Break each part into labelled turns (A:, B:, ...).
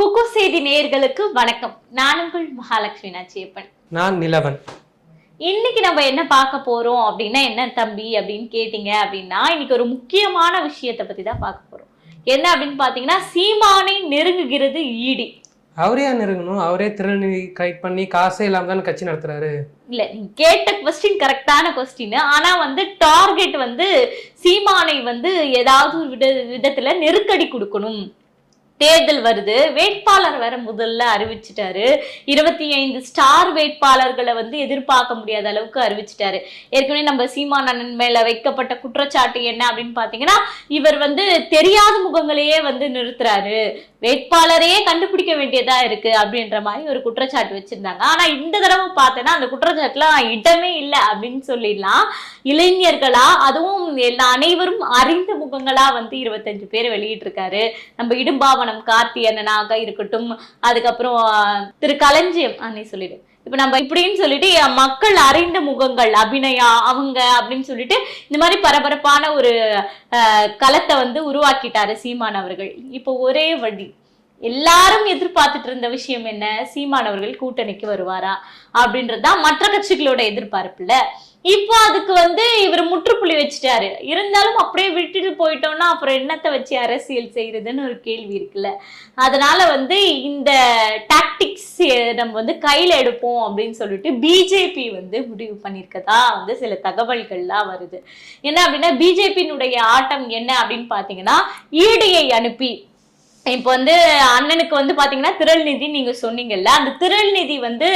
A: குக்கு செய்தி நேயர்களுக்கு வணக்கம். நான் உங்கள் மகாலட்சுமி நாச்சியப்பன்.
B: நான் நிலவன்.
A: இன்னைக்கு நம்ம என்ன பார்க்க போறோம் அப்படின்னா என்ன தம்பி அப்படின்னு கேட்டீங்க அப்படின்னா இன்னைக்கு ஒரு முக்கியமான விஷயத்தை பத்தி தான் பார்க்க போறோம். என்ன அப்படின்னு பாத்தீங்கன்னா சீமானை நெருங்குகிறது ஈடி.
B: அவரே நெருங்கணும்? அவரே திருநெல்வேலி கைட் பண்ணி காசே இல்லாம தானே கட்சி நடத்துறாரு?
A: இல்ல கேட்ட கொஸ்டின் கரெக்டான கொஸ்டின் ஆனா வந்து டார்கெட் வந்து சீமானை வந்து ஏதாவது ஒரு வித விதத்துல நெருக்கடி கொடுக்கணும். தேர்தல் வருது. வேட்பாளர் வேற முதல்ல அறிவிச்சிட்டாரு. இருபத்தி ஐந்து ஸ்டார் வேட்பாளர்களை வந்து எதிர்பார்க்க முடியாத அளவுக்கு அறிவிச்சிட்டாரு. ஏற்கனவே நம்ம சீமான் அண்ணன் மேல வைக்கப்பட்ட குற்றச்சாட்டு என்ன அப்படின்னு பாத்தீங்கன்னா இவர் வந்து தெரியாத முகங்களையே வந்து நிறுத்துறாரு. வேட்பாளரையே கண்டுபிடிக்க வேண்டியதா இருக்கு அப்படின்ற மாதிரி ஒரு குற்றச்சாட்டு வச்சிருந்தாங்க. ஆனா இந்த தடவை பார்த்தேன்னா அந்த குற்றச்சாட்டுல இடமே இல்லை அப்படின்னு சொல்லிடலாம். இளைஞர்களா அதுவும் எல்லா அனைவரும் அறிந்த முகங்களா வந்து இருபத்தஞ்சு பேர் வெளியிட்டிருக்காரு. நம்ம இடும்பாவனம் கார்த்தி அண்ணனாக இருக்கட்டும் அதுக்கப்புறம் திரு களஞ்சியம் அன்னை சொல்லிடு. இப்ப நம்ம இப்படின்னு சொல்லிட்டு மக்கள் அறிந்த முகங்கள் அபிநயா அவங்க அப்படின்னு சொல்லிட்டு இந்த மாதிரி பரபரப்பான ஒரு அஹ், களத்தை வந்து உருவாக்கிட்டாரு சீமான் அவர்கள். இப்போ ஒரே வழி எல்லாரும் எதிர்பார்த்துட்டு இருந்த விஷயம் என்ன? சீமான் அவர்கள் கூட்டணிக்கு வருவாரா? அப்படின்றதுதான் மற்ற கட்சிகளோட எதிர்பார்ப்புல. இப்போ அதுக்கு வந்து இவர் முற்றுப்புள்ளி வச்சுட்டாரு. இருந்தாலும் அப்படியே விட்டுட்டு போயிட்டோம்னா அப்புறம் என்னத்தை வச்சு அரசியல் செய்யறதுன்னு ஒரு கேள்வி இருக்குல்ல. அதனால வந்து இந்த டாக்டிக்ஸ் நம்ம வந்து கையில எடுப்போம் அப்படின்னு சொல்லிட்டு பிஜேபி வந்து முடிவு பண்ணியிருக்கதா வந்து சில தகவல்கள்லாம் வருது. என்ன அப்படின்னா பிஜேபியினுடைய ஆட்டம் என்ன அப்படின்னு பாத்தீங்கன்னா ஈடியை அனுப்பி இப்போ வந்து அண்ணனுக்கு வந்து பாத்தீங்கன்னா திரள்நிதி நீங்க சொன்னீங்கல்ல அந்த திரள்நிதி வந்து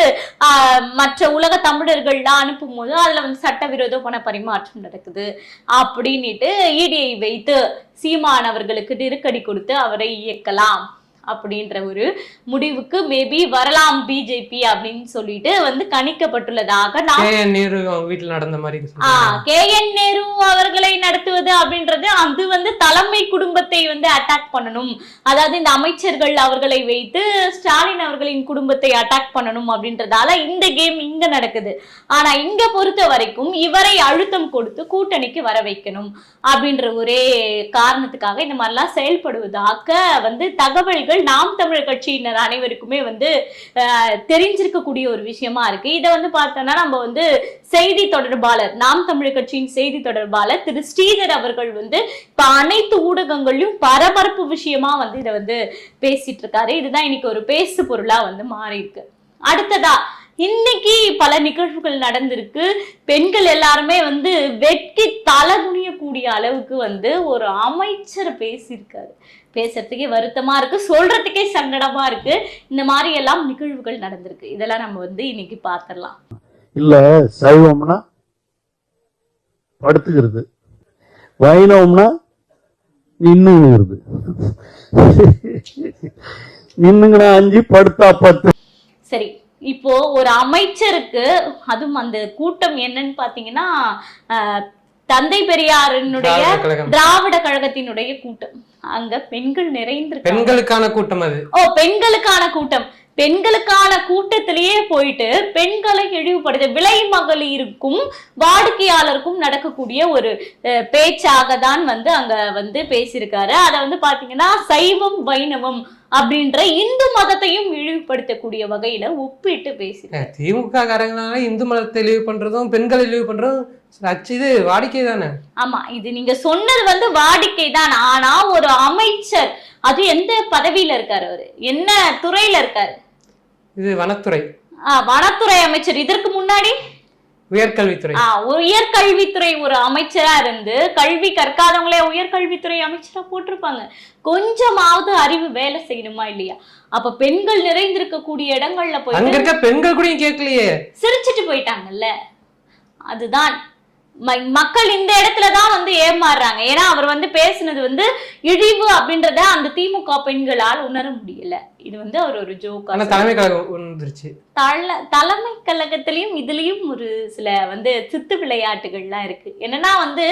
A: மற்ற உலக தமிழர்கள்லாம் அனுப்பும் போது அதுல வந்து சட்டவிரோத பண பரிமாற்றம் நடக்குது அப்படின்ட்டு இடியை வைத்து சீமான் அவர்களுக்கு நெருக்கடி கொடுத்து அவரை இயக்கலாம். அப்படின்ற ஒரு முடிவுக்கு மேபி வரலாம் பிஜேபி அப்படின்னு சொல்லிட்டு வந்து கணிக்கப்பட்டுள்ளதாக
B: நேரு வீட்டுல நடந்த மாதிரி.
A: கே என் நேரு அவர்களை நடத்துவது அப்படின்றது அது வந்து தலைமை குடும்பத்தை வந்து அட்டாக் பண்ணணும் அதாவது இந்த அமைச்சர்கள் அவர்களை வைத்து ஸ்டாலின் அவர்களின் குடும்பத்தை அட்டாக் பண்ணணும் அப்படின்றதால இந்த கேம் இங்க நடக்குது ஆனா இங்க பொறுத்த வரைக்கும் இவரை அழுத்தம் கொடுத்து கூட்டணிக்கு வர வைக்கணும் அப்படின்ற ஒரே காரணத்துக்காக இந்த மாதிரிலாம் செயல்படுவதாக வந்து தகவல்கள் நாம் தமிழர் கட்சியினர் அனைவருக்குமே வந்து தெரிஞ்சிருக்கக்கூடிய ஒரு விஷயமா இருக்கு. இதை வந்து பார்த்தோம்னா நம்ம வந்து செய்தி தொடர்பாளர் நாம் தமிழர் கட்சியின் செய்தி தொடர்பாளர் திரு ஸ்ரீதர் அவர்கள் வந்து இப்ப அனைத்து ஊடகங்கள்லயும் பரபரப்பு விஷயமா வந்து இதை வந்து பேசிட்டு இருக்காரு. இதுதான் இன்னைக்கு ஒரு பேசு பொருளா வந்து மாறி இருக்கு அடுத்ததா இன்னைக்கு பல நிகழ்வுகள் நடந்திருக்கு. பெண்கள் எல்லாருமே வந்து வெட்கி தலை குனியக்கூடிய அளவுக்கு வந்து ஒரு அமைச்சர் பேசியிருக்காரு. பேசுறதுக்கே வருத்தமா இருக்கு சொல்றதுக்கே சங்கடமா இருக்கு. இந்த மாதிரி எல்லாம் நிகழ்வுகள் நடந்திருக்கு. இதெல்லாம் நம்ம வந்து இன்னைக்கு பார்த்திடலாம்
C: இல்ல சைவம்னா படுத்துக்கிறது. வைணவம்னா நின்னுங்கிறது. நின்னுங்கனா அஞ்சு படுத்தா பத்து.
A: சரி இப்போ ஒரு அமைச்சருக்கு அதுவும் அந்த கூட்டம் என்னன்னு பாத்தீங்கன்னா தந்தை பெரியாரினுடைய. திராவிட கழகத்தினுடைய கூட்டம். அங்க பெண்கள் நிறைந்திருக்காங்க.
B: பெண்களுக்கான கூட்டம் அது.
A: ஓ பெண்களுக்கான கூட்டம். பெண்களுக்கான கூட்டத்திலேயே போயிட்டு பெண்களை இழிவுபடுத்த விலை மகளிருக்கும் வாடிக்கையாளருக்கும் நடக்கக்கூடிய ஒரு பேச்சாக தான் வந்து அங்க வந்து பேசியிருக்காரு. அதை வந்து பாத்தீங்கன்னா சைவம் வைணவம் அப்படின்ற இந்து மதத்தையும் இழிவுபடுத்தக்கூடிய வகையில ஒப்பிட்டு பேசியிருக்காரு.
B: திமுக காரங்களால இந்து மதத்தை இழிவு பண்றதும் பெண்களை இழிவு பண்றதும் இது வாடிக்கை தானே?
A: ஆமா இது நீங்க சொன்னது வந்து வாடிக்கை தான். ஆனா ஒரு அமைச்சர் அது எந்த பதவியில இருக்காரு அவரு? என்ன துறையில இருக்காரு?
B: இது வனத்துறை.
A: வனத்துறை அமைச்சர். இதற்கு முன்னாடி?
B: உயர்கல்வித்துறை.
A: உயர்கல்வித்துறை ஒரு அமைச்சரா இருந்து கல்வி கற்காதவங்களே உயர்கல்வித்துறை அமைச்சரா போட்டிருப்பாங்க. கொஞ்சமாவது அறிவு வேலை செய்யணுமா இல்லையா? அப்ப பெண்கள் நிறைந்திருக்கக்கூடிய இடங்கள்ல
B: அங்க
A: போயிட்டு
B: இருக்க பெண்கள் கூட கேட்கலையே.
A: சிரிச்சிட்டு போயிட்டாங்கல்ல? அதுதான். மக்கள் இந்த இடத்துல தான் வந்து ஏமாறுறாங்க. ஏன்னா அவர் வந்து பேசுனது வந்து இழிவு அப்படின்றத அந்த திமுக பெண்களால் உணர முடியல. இது வந்து அவர் ஒரு
B: ஆனா தலைமை கழகம்
A: தல தலைமை கழகத்திலயும் இதுலயும் ஒரு சில வந்து சித்து விளையாட்டுகள்லாம் இருக்கு. என்னன்னா வந்து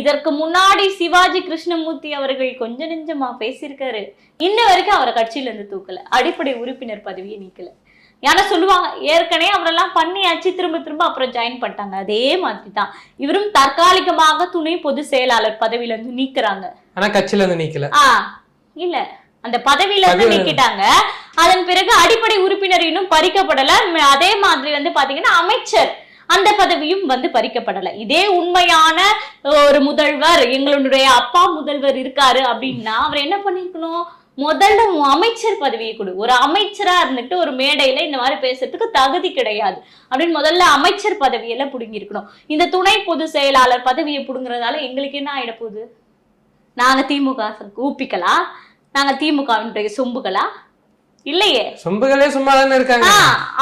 A: இதற்கு முன்னாடி சிவாஜி கிருஷ்ணமூர்த்தி அவர்கள் கொஞ்ச நெஞ்சமா பேசியிருக்காரு. இன்ன வரைக்கும் அவரை கட்சியில இருந்து தூக்கல. அடிப்படை உறுப்பினர் பதவியை நீக்கல. ஏன்னா சொல்லுவாங்க ஏற்கனவே அவரெல்லாம் பண்ணியாச்சு திரும்ப திரும்ப அப்புறம் ஜாயின் பண்ணிட்டாங்க. அதே மாதிரி தான் இவரும் தற்காலிகமாக துணை பொதுச் செயலாளர் பதவியில இருந்து நீக்குறாங்க.
B: ஆனா கட்சியில இருந்து நீக்கல.
A: ஆ இல்ல. அந்த பதவியில இருந்து நீக்கிட்டாங்க. அதன் பிறகு அடிப்படை உறுப்பினர் இன்னும் பறிக்கப்படல. அதே மாதிரி வந்து பாத்தீங்கன்னா அமைச்சர் அந்த பதவியும் வந்து பறிக்கப்படல. இதே உண்மையான ஒரு முதல்வர் எங்களுடைய அப்பா முதல்வர் இருக்காரு அப்படின்னா அவர் என்ன பண்ணிருக்கணும்? முதல்ல உன் அமைச்சர் பதவியை கொடு. ஒரு அமைச்சரா இருந்துட்டு ஒரு மேடையில இந்த மாதிரி பேசுறதுக்கு தகுதி கிடையாது. அப்படின்னு முதல்ல அமைச்சர் பதவியெல்லாம் புடுங்கிருக்கணும் இந்த துணை பொதுச் செயலாளர் பதவியை புடுங்குறதால எங்களுக்கு என்ன ஆயிட போகுது? நாங்க திமுக ஊப்பிக்கலா நாங்க திமுகவினுடைய சொம்புகளா? இல்லையே.
B: சொம்புகளே சும்மா தானே இருக்காங்க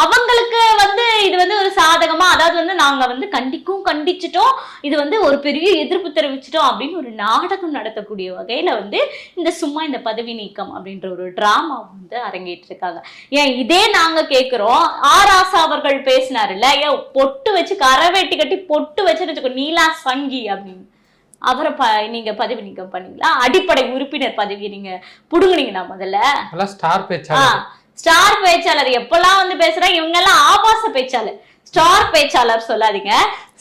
A: அவங்களுக்கு வந்து இது வந்து ஒரு சாதகமா அதாவது வந்து நாங்க வந்து கண்டிக்கும் கண்டிச்சிட்டோம். இது வந்து ஒரு பெரிய எதிர்ப்பு தெரிவிச்சிட்டோம் அப்படின்னு ஒரு நாடகம் நடத்தக்கூடிய வகையில வந்து இந்த சும்மா இந்த பதவி நீக்கம் அப்படின்ற ஒரு டிராமா வந்து அரங்கேற்று இருக்காங்க ஏன் இதே நாங்க கேக்குறோம். ஆர் ஆசா அவர்கள் பேசினாருல்ல ஏன் பொட்டு வச்சு கரை வெட்டி கட்டி பொட்டு வச்சுன்னு வச்சுக்கோ நீலா சங்கி அப்படின்னு. அவரை ப நீங்க பதவி நீக்கம் பண்ணீங்களா? அடிப்படை உறுப்பினர் பதவியை நீங்க புடுங்குனீங்களா முதல்ல?
B: ஸ்டார் பேச்சாளர்.
A: ஸ்டார் பேச்சாளர். எப்பெல்லாம் வந்து பேசுறா? இவங்க எல்லாம் ஆபாச பேச்சாளர். ஸ்டார் பேச்சாளர் சொல்லாதீங்க.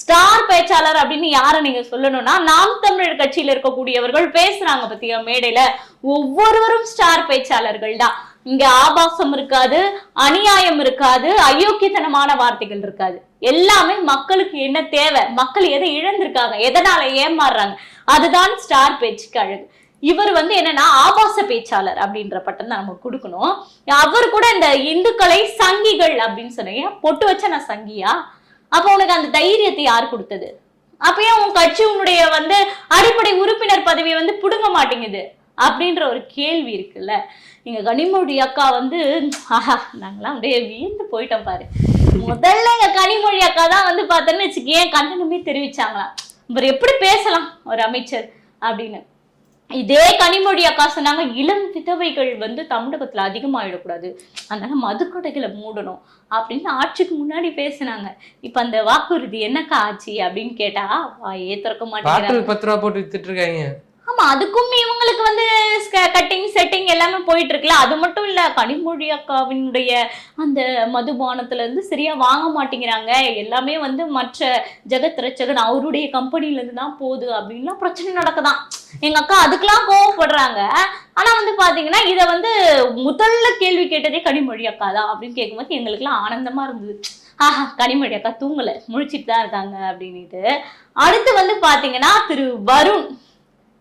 A: ஸ்டார் பேச்சாளர் அப்படின்னு யார நீங்க சொல்லணும்னா நாம் தமிழர் கட்சியில இருக்கக்கூடியவர்கள் பேசுறாங்க பத்தியா மேடையில. ஒவ்வொருவரும் ஸ்டார் பேச்சாளர்கள் தான். இங்க ஆபாசம் இருக்காது அநியாயம் இருக்காது அயோக்கியத்தனமான வார்த்தைகள் இருக்காது. எல்லாமே மக்களுக்கு என்ன தேவை? மக்கள் எதை இழந்திருக்காங்க? எதனால ஏமாறுறாங்க? அதுதான் ஸ்டார் பேச்சுக்கு அழகு. இவர் வந்து என்னன்னா ஆபாச பேச்சாளர் அப்படின்ற பட்டம் தான் நமக்கு கொடுக்கணும். அவர் கூட இந்த இந்துக்களை சங்கிகள் அப்படின்னு சொன்னீங்க பொட்டு வச்ச நான் சங்கியா? அப்ப உனக்கு அந்த தைரியத்தை யார் கொடுத்தது? அப்பயும் உன் கட்சி உன்னுடைய வந்து அடிப்படை உறுப்பினர் பதவியை வந்து புடுங்க மாட்டேங்குது? அப்படின்ற ஒரு கேள்வி இருக்குல்ல. நீங்க கனிமொழி அக்கா வந்து ஆஹா நாங்களாம் அப்படியே வியந்து போயிட்டோம் பாரு. முதல்ல எங்க கனிமொழி அக்கா தான் வந்து பார்த்தோன்னு வச்சுக்கேன் கண்டனமே தெரிவிச்சாங்களாம். இவர் எப்படி பேசலாம் ஒரு அமைச்சர் அப்படின்னு. இதே கனிமொழி அக்கா சொன்னாங்க இளம் விதவைகள் வந்து தமிழகத்துல அதிகமாயிடக்கூடாது. அதனால மதுக்கடைகளை மூடணும் அப்படின்னு ஆட்சிக்கு முன்னாடி பேசினாங்க. இப்ப அந்த வாக்குறுதி என்னக்கா ஆச்சு அப்படின்னு கேட்டா வாயே திறக்க மாட்டேங்கிறாங்க.
B: பத்து ரூபா போட்டு வித்துட்டு இருக்காங்க.
A: ஆமா அதுக்கும் இவங்களுக்கு வந்து கட்டிங் செட்டிங் எல்லாமே போயிட்டு இருக்குல்ல அது மட்டும் இல்ல கனிமொழி அக்காவினுடைய அந்த மதுபானத்துல இருந்து சரியா வாங்க மாட்டேங்கிறாங்க. எல்லாமே வந்து மற்ற ஜெகத் ரச்சகன் அவருடைய கம்பெனில இருந்து தான் போகுது அப்படின்லாம் பிரச்சனை நடக்குதான். எங்க அக்கா அதுக்கெல்லாம் கோவப்படுறாங்க. ஆனா வந்து பாத்தீங்கன்னா இதை வந்து முதல்ல கேள்வி கேட்டதே கனிமொழி அக்கா தான் அப்படின்னு கேட்கும்போது எங்களுக்குலாம் ஆனந்தமா இருந்தது. ஆஹா கனிமொழி அக்கா தூங்கல முழிச்சிட்டு தான் இருக்காங்க அப்படின்னுட்டு. அடுத்து வந்து பாத்தீங்கன்னா திரு வருண்.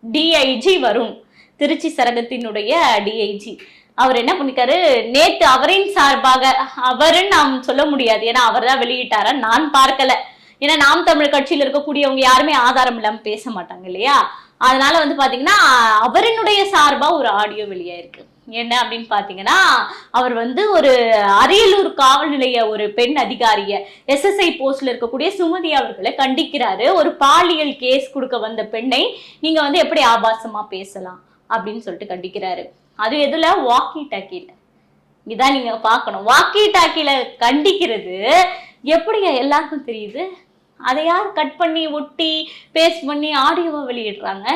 A: டிஐஜி வருண் திருச்சி சரகத்தினுடைய டிஐஜி அவர் என்ன பண்ணிருக்காரு நேத்து அவரின் சார்பாக அவருன்னு நாம் சொல்ல முடியாது. ஏன்னா அவர் தான் வெளியிட்டாரா? நான் பார்க்கல. ஏன்னா நாம் தமிழ் கட்சியில் இருக்கக்கூடியவங்க யாருமே ஆதாரம் இல்லாம பேச மாட்டாங்க இல்லையா? அதனால வந்து பாத்தீங்கன்னா அவரினுடைய சார்பா ஒரு ஆடியோ வெளியாயிருக்கு. என்ன அப்படின்னு பாத்தீங்கன்னா அவர் வந்து ஒரு அரியலூர் காவல் நிலைய ஒரு பெண் அதிகாரிய எஸ்எஸ்ஐ போஸ்ட்ல இருக்கக்கூடிய சுமதி அவர்களை கண்டிக்கிறாரு. ஒரு பாலியல் கேஸ் கொடுக்க வந்த பெண்ணை நீங்க வந்து எப்படி ஆபாசமா பேசலாம் அப்படின்னு சொல்லிட்டு கண்டிக்கிறாரு. அது எதுல? வாக்கி டாக்கில இதான் நீங்க பார்க்கணும். வாக்கி டாக்கில கண்டிக்கிறது எப்படி எல்லாருக்கும் தெரியுது? அதை யார் கட் பண்ணி ஒட்டி பேஸ்ட் பண்ணி ஆடியோவை வெளியிடுறாங்க?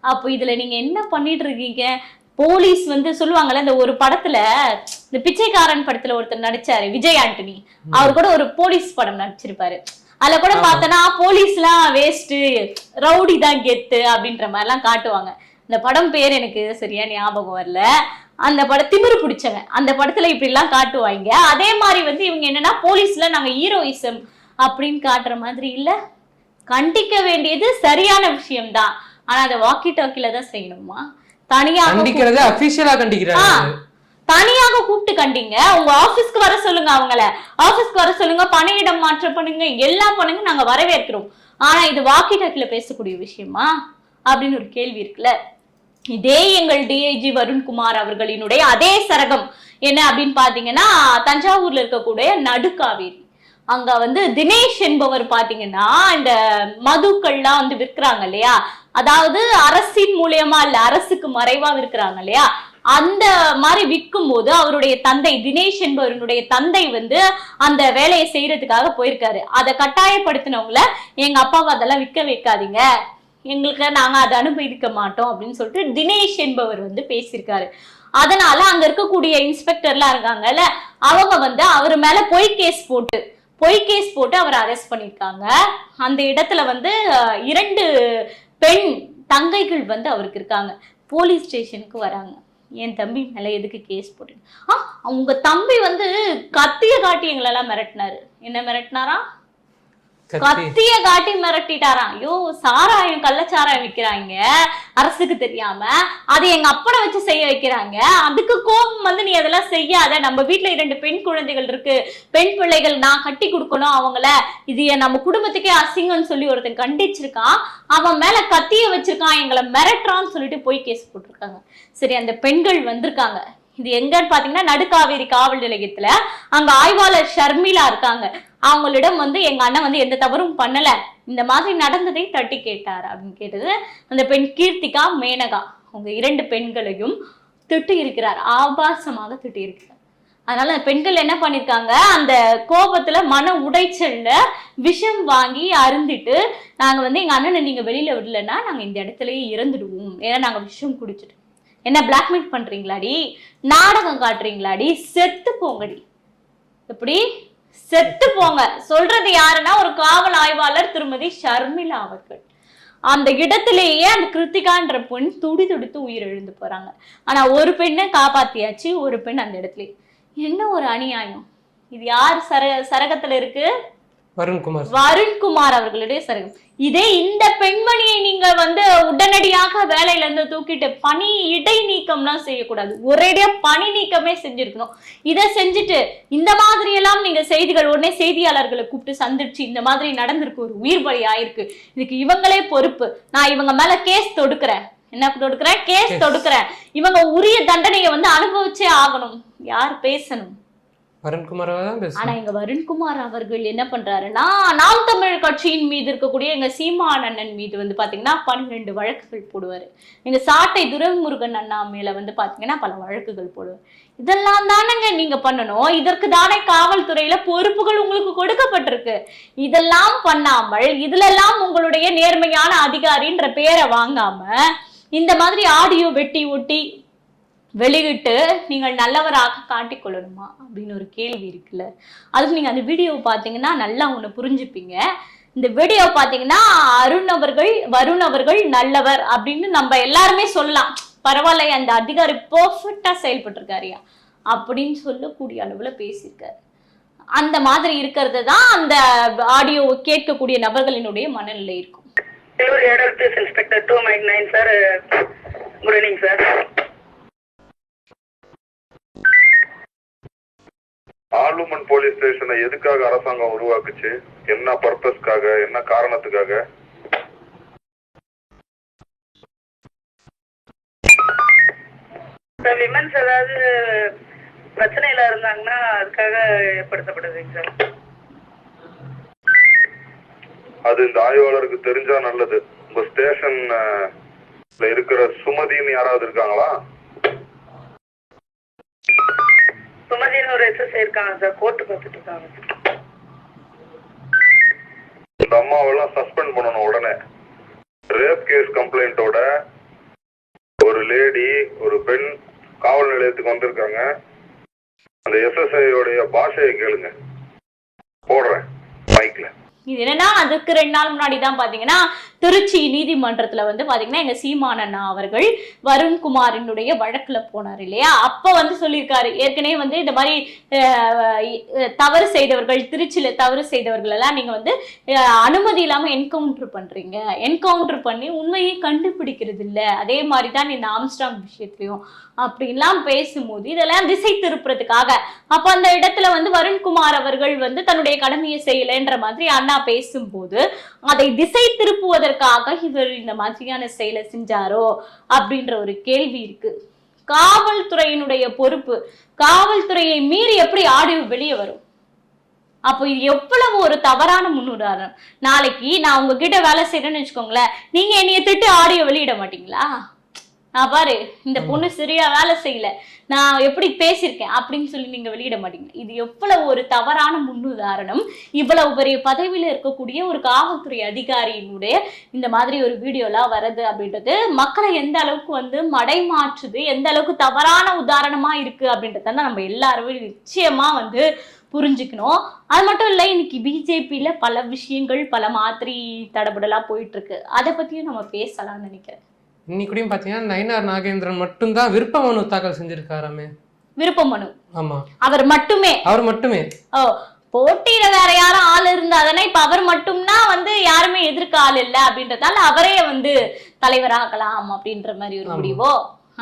A: அப்போ இதில் நீங்கள் என்ன பண்ணிட்டு இருக்கீங்க? போலீஸ் வந்து சொல்லுவாங்கல்ல இந்த ஒரு படத்துல இந்த பிச்சைக்காரன் படத்துல ஒருத்தர் நடிச்சாரு விஜய் ஆண்டனி. அவர் கூட ஒரு போலீஸ் படம் நடிச்சிருப்பாரு. அதுல கூட. பார்த்தோன்னா போலீஸ்லாம் வேஸ்ட் ரவுடி தான் கெத்து அப்படின்ற மாதிரிலாம் காட்டுவாங்க. இந்த படம் பேர் எனக்கு சரியா ஞாபகம் வரல. அந்த படம் திமிரு பிடிச்சவன். அந்த படத்துல இப்படி எல்லாம் காட்டுவாங்க. அதே மாதிரி வந்து இவங்க என்னன்னா போலீஸ்ல நாங்க ஹீரோயிசம் அப்படின்னு காட்டுற மாதிரி இல்ல. கண்டிக்க வேண்டியது சரியான விஷயம்தான். ஆனா அதை வாக்கி டாக்கில தான் செய்யணுமா? தனியாக
B: கண்டிக்கிறதே அபிஷியலா கண்டிக்கிறாங்க
A: தனியாக கூப்பிட்டு கண்டிங்க. உங்க ஆபீஸ்க்கு வர சொல்லுங்க அவங்கள. ஆபீஸ்க்கு வர சொல்லுங்க பணியிடம் மாற்றம் பண்ணுங்க எல்லாம் பண்ணுங்க நாங்க வரவேற்கிறோம். ஆனா இது வாக்கி டாக்கில பேசக்கூடிய விஷயமா? அப்படின்னு ஒரு கேள்வி இருக்குல்ல. இதே எங்கள் டிஐஜி வருண்குமார் அவர்களினுடைய அதே சரகம் என்ன அப்படின்னு பாத்தீங்கன்னா தஞ்சாவூர்ல இருக்கக்கூடிய நடுக்காவேரி. அங்க வந்து தினேஷ் என்பவர் பாத்தீங்கன்னா இந்த மதுக்கள்லாம் வந்து விற்கிறாங்க இல்லையா? அதாவது அரசின் மூலியமா இல்ல அரசுக்கு மறைவா இருக்கிறாங்க இல்லையா? அந்த மாதிரி விற்கும் போது அவருடைய தந்தை தினேஷ் என்பவருடைய தந்தை வந்து அந்த வேலையை செய்யறதுக்காக போயிருக்காரு. அதை கட்டாயப்படுத்தினவங்கள எங்க அப்பாவை அதெல்லாம் விற்க வைக்காதீங்க. எங்களுக்கு நாங்க அதை அனுபவிக்க மாட்டோம் அப்படின்னு சொல்லிட்டு தினேஷ் என்பவர் வந்து பேசியிருக்காரு. அதனால அங்க இருக்கக்கூடிய இன்ஸ்பெக்டர்லாம் இருக்காங்கல்ல அவங்க வந்து அவர் மேல பொய் கேஸ் போட்டு பொய் கேஸ் போட்டு அவரை அரெஸ்ட் பண்ணியிருக்காங்க. அந்த இடத்துல வந்து இரண்டு பெண் தங்கைகள் வந்து அவருக்கு இருக்காங்க. போலீஸ் ஸ்டேஷனுக்கு வராங்க. என் தம்பி மேலே எதுக்கு கேஸ் போட்டு ஆ உங்கள் தம்பி வந்து கத்திய காட்டி எங்களெல்லாம் மிரட்டினாரு. என்ன மிரட்டினாரா? கத்திய காட்டி மிரட்டிட்டாராம். ஐயோ சாராயம் கள்ளச்சாராயம் விக்கிறாங்க. அரசுக்கு தெரியாம. அது எங்க அப்பனை வச்சு செய்ய வைக்கிறாங்க. அதுக்கு கோபம் வந்து நீ அதெல்லாம் செய்யாத. நம்ம வீட்டுல இரண்டு பெண் குழந்தைகள் இருக்கு. பெண் பிள்ளைகள் நான் கட்டி கொடுக்கணும் அவங்கள. இது நம்ம குடும்பத்துக்கே அசிங்கம்னு சொல்லி ஒருத்தன் கண்டிச்சிருக்கான். அவன் மேல கத்திய வச்சிருக்கான். எங்களை மிரட்டுறான்னு சொல்லிட்டு போய் கேஸ் போட்டிருக்காங்க. சரி அந்த பெண்கள் வந்திருக்காங்க. இது எங்கன்னு பாத்தீங்கன்னா நடுக்காவேரி காவல் நிலையத்துல. அங்க ஆய்வாளர் ஷர்மிளா இருக்காங்க. அவங்களிடம் வந்து எங்க அண்ணன் வந்து எந்த தவறும் பண்ணல. இந்த மாதிரி நடந்ததை தட்டி கேட்டார் அப்படின்னு கேட்டது. அந்த பெண் கீர்த்திகா மேனகா அவங்க இரண்டு பெண்களையும் திட்டு இருக்கிறார். ஆபாசமாக திட்டி இருக்கிறார். அதனால பெண்கள் என்ன பண்ணிருக்காங்க? அந்த கோபத்துல மன உடைச்சல்ல விஷம் வாங்கி அருந்திட்டு நாங்க வந்து எங்க அண்ணனை நீங்க வெளியில விடலன்னா நாங்க இந்த இடத்துலயே இறந்துடுவோம். ஏன்னா நாங்க விஷம் குடிச்சிட்டு என்ன பிளாக்மெயில் பண்றீங்களாடி? நாடகம் காட்டுறீங்களாடி? செத்து போங்கடி. எப்படி? செத்து போங்க. சொல்றது யாருன்னா ஒரு காவல் ஆய்வாளர் திருமதி ஷர்மிளா அவர்கள். அந்த இடத்திலேயே அந்த கிருத்திகான்ற பெண் துடி துடித்து உயிர் எழுந்து போறாங்க. ஆனா ஒரு பெண்ணை காப்பாத்தியாச்சு ஒரு பெண் அந்த இடத்துல. என்ன ஒரு அநியாயம்? இது யார் சர சரகத்துல இருக்கு?
B: வருண்குமார்
A: வருண்குமார் அவர்களுடைய சரகம். இதே இந்த பெண்மணியை நீங்க வந்து உடனடியாக வேலையில இருந்து தூக்கிட்டு பணி இடை நீக்கம்லாம் செய்யக்கூடாது. ஒரேடியா பணி நீக்கமே செஞ்சிருக்கணும். இதை செஞ்சுட்டு இந்த மாதிரி எல்லாம் நீங்க செய்திகள் உடனே செய்தியாளர்களை கூப்பிட்டு சந்திச்சு இந்த மாதிரி நடந்திருக்கு ஒரு உயிர் பலி ஆயிருக்கு. இதுக்கு இவங்களே பொறுப்பு. நான் இவங்க மேல கேஸ் தொடுக்கிறேன். என்ன தொடுக்கிறேன்? கேஸ் தொடுக்கிறேன். இவங்க உரிய தண்டனையை வந்து அனுபவிச்சே ஆகணும். யார் பேசணும்?
B: வருண்குமார்
A: ஆனா எங்க வருண்குமார் அவர்கள் என்ன பண்றாருன்னா நாம் தமிழ் கட்சியின் மீது இருக்கக்கூடிய எங்க சீமான் அண்ணன் மீது வந்து பாத்தீங்கன்னா பன்னிரெண்டு வழக்குகள் போடுவாரு. எங்க சாட்டை துரைமுருகன் அண்ணா மேல வந்து பாத்தீங்கன்னா பல வழக்குகள் போடுவார். இதெல்லாம் தானேங்க நீங்க பண்ணணும். இதற்கு தானே காவல்துறையில பொறுப்புகள் உங்களுக்கு கொடுக்கப்பட்டிருக்கு. இதெல்லாம் பண்ணாமல் இதுலெல்லாம் உங்களுடைய நேர்மையான அதிகாரின்ற பேரை வாங்காம இந்த மாதிரி ஆடியோ வெட்டி ஒட்டி வெளியிட்டு நீங்கள் நல்லவராக காட்டிக்கொள்ளணுமா அப்படின்னு ஒரு கேள்வி இருக்குல்ல. அதுக்கு நீங்கள் அந்த வீடியோ பார்த்தீங்கன்னா நல்லா ஒன்று புரிஞ்சுப்பீங்க. இந்த வீடியோ பார்த்தீங்கன்னா அருண் அவர்கள் வருண் அவர்கள் நல்லவர் அப்படின்னு நம்ம எல்லாருமே சொல்லலாம். பரவாயில்ல அந்த அதிகாரி பர்ஃபெக்டாக செயல்பட்டிருக்காருயா அப்படின்னு சொல்லக்கூடிய அளவில் பேசியிருக்காரு. அந்த மாதிரி இருக்கிறது தான் அந்த ஆடியோ கேட்கக்கூடிய நபர்களினுடைய மனநிலை இருக்கும்.
D: சார் குட் ஈவினிங் சார்
E: ஆலுமன் போலீஸ் ஸ்டேஷனை எதுக்காக அரசாங்கம் உருவாக்குச்சு? என்ன பர்பஸ்க்காக? என்ன காரணத்துக்காக?
D: விமன்ஸ் ஏதாவது பிரச்சனையில இருந்தாங்கன்னா அதுக்காக ஏற்படுத்தப்படுதுங்க சார்.
E: அது இந்த ஆய்வாளருக்கு தெரிஞ்சா நல்லது. உங்க ஸ்டேஷன்ல இருக்கிற சுமதின்னு யாராவது இருக்காங்களா?
D: ஒரு எஸ்எஸ்ஐ இருக்காங்க சார். கோர்ட்டு பார்த்துட்டு இருக்காங்க
E: இந்த அம்மாவெல்லாம் சஸ்பெண்ட் பண்ணணும் உடனே. ரேப் கேஸ் கம்ப்ளைண்ட்டோட ஒரு லேடி ஒரு பெண் காவல் நிலையத்துக்கு வந்திருக்காங்க. அந்த எஸ்எஸ்ஐ உடைய பாஷையை கேளுங்க. போடுறேன். மைக்ல
A: இது என்னன்னா அதுக்கு ரெண்டு நாள் முன்னாடி தான் பாத்தீங்கன்னா திருச்சி நீதிமன்றத்துல வந்து பாத்தீங்கன்னா எங்க சீமானண்ணா அவர்கள் வருண்குமாரினுடைய வழக்குல போனார் இல்லையா? அப்ப வந்து சொல்லியிருக்காரு. ஏற்கனவே வந்து இந்த மாதிரி தவறு செய்தவர்கள் திருச்சியில தவறு செய்தவர்கள் எல்லாம் நீங்க வந்து அனுமதி இல்லாம என்கவுண்டர் பண்றீங்க. என்கவுண்டர் பண்ணி உண்மையை கண்டுபிடிக்கிறது இல்ல. அதே மாதிரி தான் இந்த ஆம்ஸ்டாங் விஷயத்திலையும் அப்படின்லாம் பேசும்போது இதெல்லாம் திசை திருப்புறதுக்காக. அப்ப அந்த இடத்துல வந்து வருண்குமார் அவர்கள் வந்து தன்னுடைய கடமையை செய்யலைன்ற மாதிரி அண்ணா பேசும்போது அதை திசை எதற்காக இவர் இந்த மாதிரியான செயலை செஞ்சாரோ அப்படின்ற ஒரு கேள்வி இருக்கு. காவல்துறையினுடைய பொறுப்பு காவல்துறையை மீறி எப்படி ஆடியோ வெளியே வரும்? அப்போ இது எவ்வளவு ஒரு தவறான முன்னுதாரணம். நாளைக்கு நான் உங்ககிட்ட வேலை செய்யறேன்னு வச்சுக்கோங்களேன் நீங்க என்னைய திட்டு ஆடியோ வெளியிட மாட்டீங்களா? நான் பாரு இந்த பொண்ணு சரியா வேலை செய்யல. நான் எப்படி பேசியிருக்கேன் அப்படின்னு சொல்லி நீங்க வெளியிட மாட்டீங்க. இது எவ்வளவு ஒரு தவறான முன்னுதாரணம். இவ்வளவு பெரிய பதவியில இருக்கக்கூடிய ஒரு காவல்துறை அதிகாரியினுடைய இந்த மாதிரி ஒரு வீடியோலாம் வருது அப்படின்றது மக்களை எந்த அளவுக்கு வந்து மடைமாற்றுது எந்த அளவுக்கு தவறான உதாரணமா இருக்கு அப்படின்றத நம்ம எல்லாருமே நிச்சயமா வந்து புரிஞ்சுக்கணும். அது மட்டும் இல்லை இன்னைக்கு பிஜேபியில பல விஷயங்கள் பல மாதிரி தடபடலா போயிட்டு இருக்கு. அதை பத்தியும் நம்ம பேசலாம்னு நினைக்கிறேன்.
B: இன்னைக்குடியும் பாத்தீங்கன்னா நயினார் நாகேந்திரன் மட்டும்தான் விருப்ப மனு தாக்கல் செஞ்சிருக்காராமே.
A: விருப்ப மனு?
B: ஆமா.
A: அவர் மட்டுமே?
B: அவர் மட்டுமே.
A: ஓ போட்டியில வேற யாரும் ஆள் இருந்தாதானே இப்ப அவர் மட்டும்னா வந்து யாருமே எதிர்க்க ஆள் இல்ல அப்படின்றதால அவரே வந்து தலைவராகலாம் அப்படின்ற மாதிரி ஒரு. முடிவோ?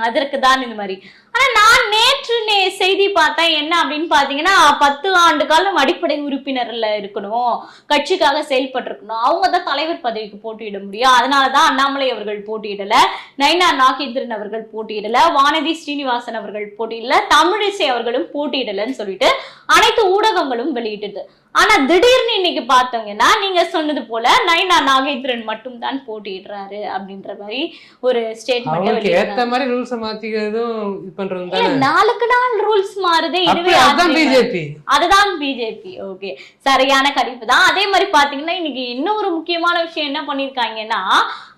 A: அதற்கு தான் இந்த மாதிரி. ஆனா நான் நேற்று நே செய்தி பார்த்தேன் என்ன அப்படின்னு பாத்தீங்கன்னா பத்து ஆண்டு காலம் அடிப்படை உறுப்பினர்ல இருக்கணும் கட்சிக்காக செயல்பட்டு இருக்கணும் அவங்க தான் தலைவர் பதவிக்கு போட்டியிட முடியும். அதனாலதான் அண்ணாமலை அவர்கள் போட்டியிடல நைனா நாகேந்திரன் அவர்கள் போட்டியிடல வானதி ஸ்ரீனிவாசன் அவர்கள் போட்டியிடல தமிழிசை அவர்களும் போட்டியிடலன்னு சொல்லிட்டு அனைத்து ஊடகங்களும் வெளியிட்டது. ஆனா திடீர்னு இன்னைக்கு பார்த்தோங்கன்னா நீங்க சொன்னது போல நைனா நாகேந்திரன் மட்டும் தான் போட்டியிடுறாரு அப்படின்ற மாதிரி ஒரு
B: அவங்களுக்கு ஏத்த
A: ஸ்டேட்மெண்ட்
B: மாதிரி ரூல்ஸ மாத்திக்கிறதும் தானே?
A: நாளுக்கு நாள் ரூல்ஸ் மாறுதே இதுவே
B: அதுதான் பிஜேபி
A: அதுதான் பிஜேபி ஓகே சரியான கணிப்பு தான். அதே மாதிரி பாத்தீங்கன்னா இன்னைக்கு இன்னொரு முக்கியமான விஷயம் என்ன பண்ணிருக்காங்கன்னா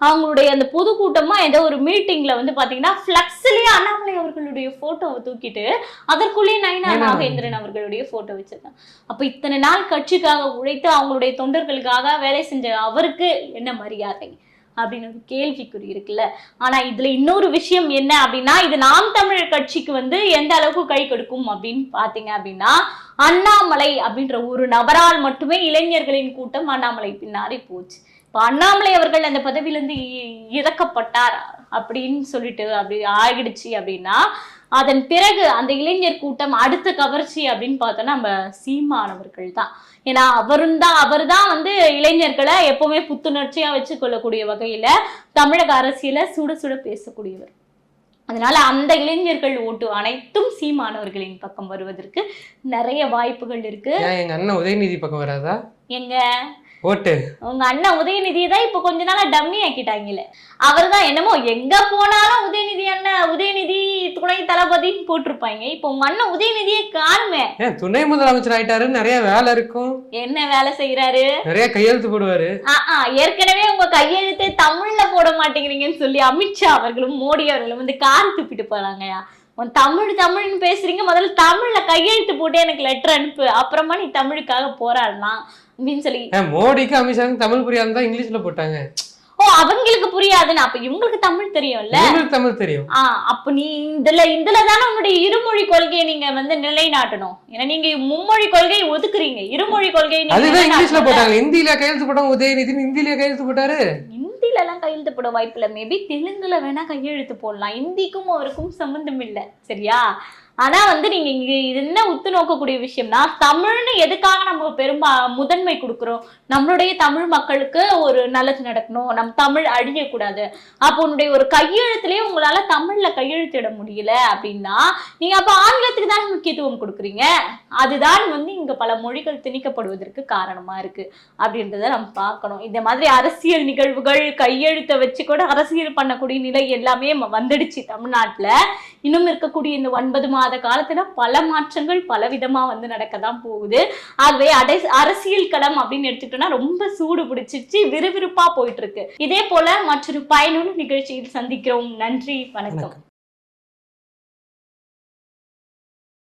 A: அவங்களுடைய அந்த பொதுக்கூட்டமா ஏதோ ஒரு மீட்டிங்ல வந்து பாத்தீங்கன்னா பிளக்ஸ்லயே அண்ணாமலை அவர்களுடைய போட்டோவை தூக்கிட்டு அதற்குள்ளேயே நயனா
B: நயனா.
A: நாகேந்திரன் அவர்களுடைய போட்டோ வச்சிருக்காங்க. அப்ப இத்தனை நாள் கட்சிக்காக உழைத்து அவங்களுடைய தொண்டர்களுக்காக வேலை செஞ்ச அவருக்கு என்ன மரியாதை? அப்படின்னு ஒரு கேள்விக்குறி இருக்குல்ல. ஆனா இதுல இன்னொரு விஷயம் என்ன அப்படின்னா இது நாம் தமிழர் கட்சிக்கு வந்து எந்த அளவுக்கு கை கொடுக்கும் அப்படின்னு பாத்தீங்க அப்படின்னா அண்ணாமலை அப்படின்ற ஒரு நபரால் மட்டுமே இளைஞர்களின் கூட்டம் அண்ணாமலை பின்னாடி போச்சு. இப்ப அண்ணாமலை அவர்கள் அந்த பதவியிலிருந்து இ- இறக்கப்பட்டார் அப்படின்னு சொல்லிட்டு அப்படி ஆகிடுச்சு அப்படின்னா அதன் பிறகு அந்த இளைஞர் கூட்டம் அடுத்த கவர்ச்சி அப்படின்னு பார்த்தோன்னா நம்ம சீமானவர்கள் தான். ஏன்னா அவரும் தான் அவர் தான் வந்து இளைஞர்களை எப்பவுமே புத்துணர்ச்சியா வச்சு கொள்ளக்கூடிய வகையில தமிழக அரசியல சுட சுட பேசக்கூடியவர். அதனால அந்த இளைஞர்கள் ஓட்டு அனைத்தும் சீமானவர்களின் பக்கம் வருவதற்கு நிறைய வாய்ப்புகள் இருக்கு.
B: எங்க அண்ணன் உதயநிதி பக்கம் வராதா?
A: எங்க?
B: ஓட்டு.
A: உங்க அண்ணன் உதயநிதி தான் இப்ப கொஞ்ச நாளா டம்மி ஆக்கிட்டாங்கல்ல. அவர் தான் என்னமோ எங்க போனாலும் உதயநிதி அண்ணன் உதயநிதி துணை தளபதின்னு போட்டிருப்பாங்க. இப்ப உங்க அண்ணன் உதயநிதியே காணுமே.
B: துணை முதலமைச்சர் ஆயிட்டாரு நிறைய வேலை இருக்கும்.
A: என்ன வேலை செய்யறாரு
B: நிறைய கையெழுத்து போடுவாரு.
A: ஏற்கனவே உங்க கையெழுத்து தமிழ்ல போட மாட்டேங்கிறீங்கன்னு சொல்லி அமித்ஷா அவர்களும் மோடி அவர்களும் வந்து கார் துப்பிட்டு போறாங்கயா உன் தமிழ் தமிழ்னு பேசுறீங்க முதல்ல தமிழ்ல கையெழுத்து போட்டு எனக்கு லெட்டர் அனுப்பு. அப்புறமா நீ தமிழுக்காக போராடலாம். அப்படின்னு சொல்லி
B: மோடிக்கு அமித்ஷாக்கு தமிழ் புரியாம தான் இங்கிலீஷ்ல போட்டாங்க.
A: ஓ அவங்களுக்கு புரியாதுன்னு அப்ப இவங்களுக்கு தமிழ் தெரியும்ல?
B: தமிழ் தெரியும்.
A: அப்ப நீ இதுல இதுல தானே உங்களுடைய இருமொழி கொள்கையை நீங்க வந்து நிலைநாட்டணும். ஏன்னா நீங்க மும்மொழி கொள்கையை ஒதுக்குறீங்க. இருமொழி கொள்கையை
B: அதுதான் இங்கிலீஷ்ல. போட்டாங்க. ஹிந்தியில கையெழுத்து போட்டாங்க. உதயநிதினு ஹிந்தியில கையெழுத்து போட்டாரு.
A: ஹிந்தில எல்லாம் கையெழுத்து போட வாய்ப்பு இல்லை மேபி தெலுங்குல வேணா கையெழுத்து போடலாம். ஹிந்திக்கும் அவருக்கும் சம்மந்தம் இல்லை. சரியா? ஆனா வந்து நீங்க இங்க இது என்ன உத்து நோக்கக்கூடிய விஷயம்னா தமிழ்னு எதுக்காக நம்ம பெரும்பா முதன்மை கொடுக்குறோம்? நம்மளுடைய தமிழ் மக்களுக்கு ஒரு நல்லது நடக்கணும். நம் தமிழ் அழியக்கூடாது. அப்போ உன்னுடைய ஒரு கையெழுத்துலயே உங்களால தமிழ்ல கையெழுத்திட முடியல அப்படின்னா நீங்க அப்ப ஆங்கிலத்துக்கு தானே முக்கியத்துவம் கொடுக்குறீங்க? அதுதான் வந்து இங்க பல மொழிகள் திணிக்கப்படுவதற்கு காரணமா இருக்கு அப்படின்றத நம்ம பார்க்கணும். இந்த மாதிரி அரசியல் நிகழ்வுகள் கையெழுத்தை வச்சு கூட அரசியல் பண்ணக்கூடிய நிலை எல்லாமே வந்துடுச்சு தமிழ்நாட்டுல. இன்னும் இருக்கக்கூடிய இந்த ஒன்பது மாத காலத்துல பல மாற்றங்கள் பல விதமா வந்து நடக்க தான் போகுது. ஆகவே அடை அரசியல் களம் அப்படின்னு எடுத்துக்கிட்டோம்னா ரொம்ப சூடு பிடிச்சிச்சு விறுவிறுப்பா போயிட்டு இருக்கு. இதே போல மற்றொரு பயனுள்ள நிகழ்ச்சியில் சந்திக்கிறோம். நன்றி
B: வணக்கம்.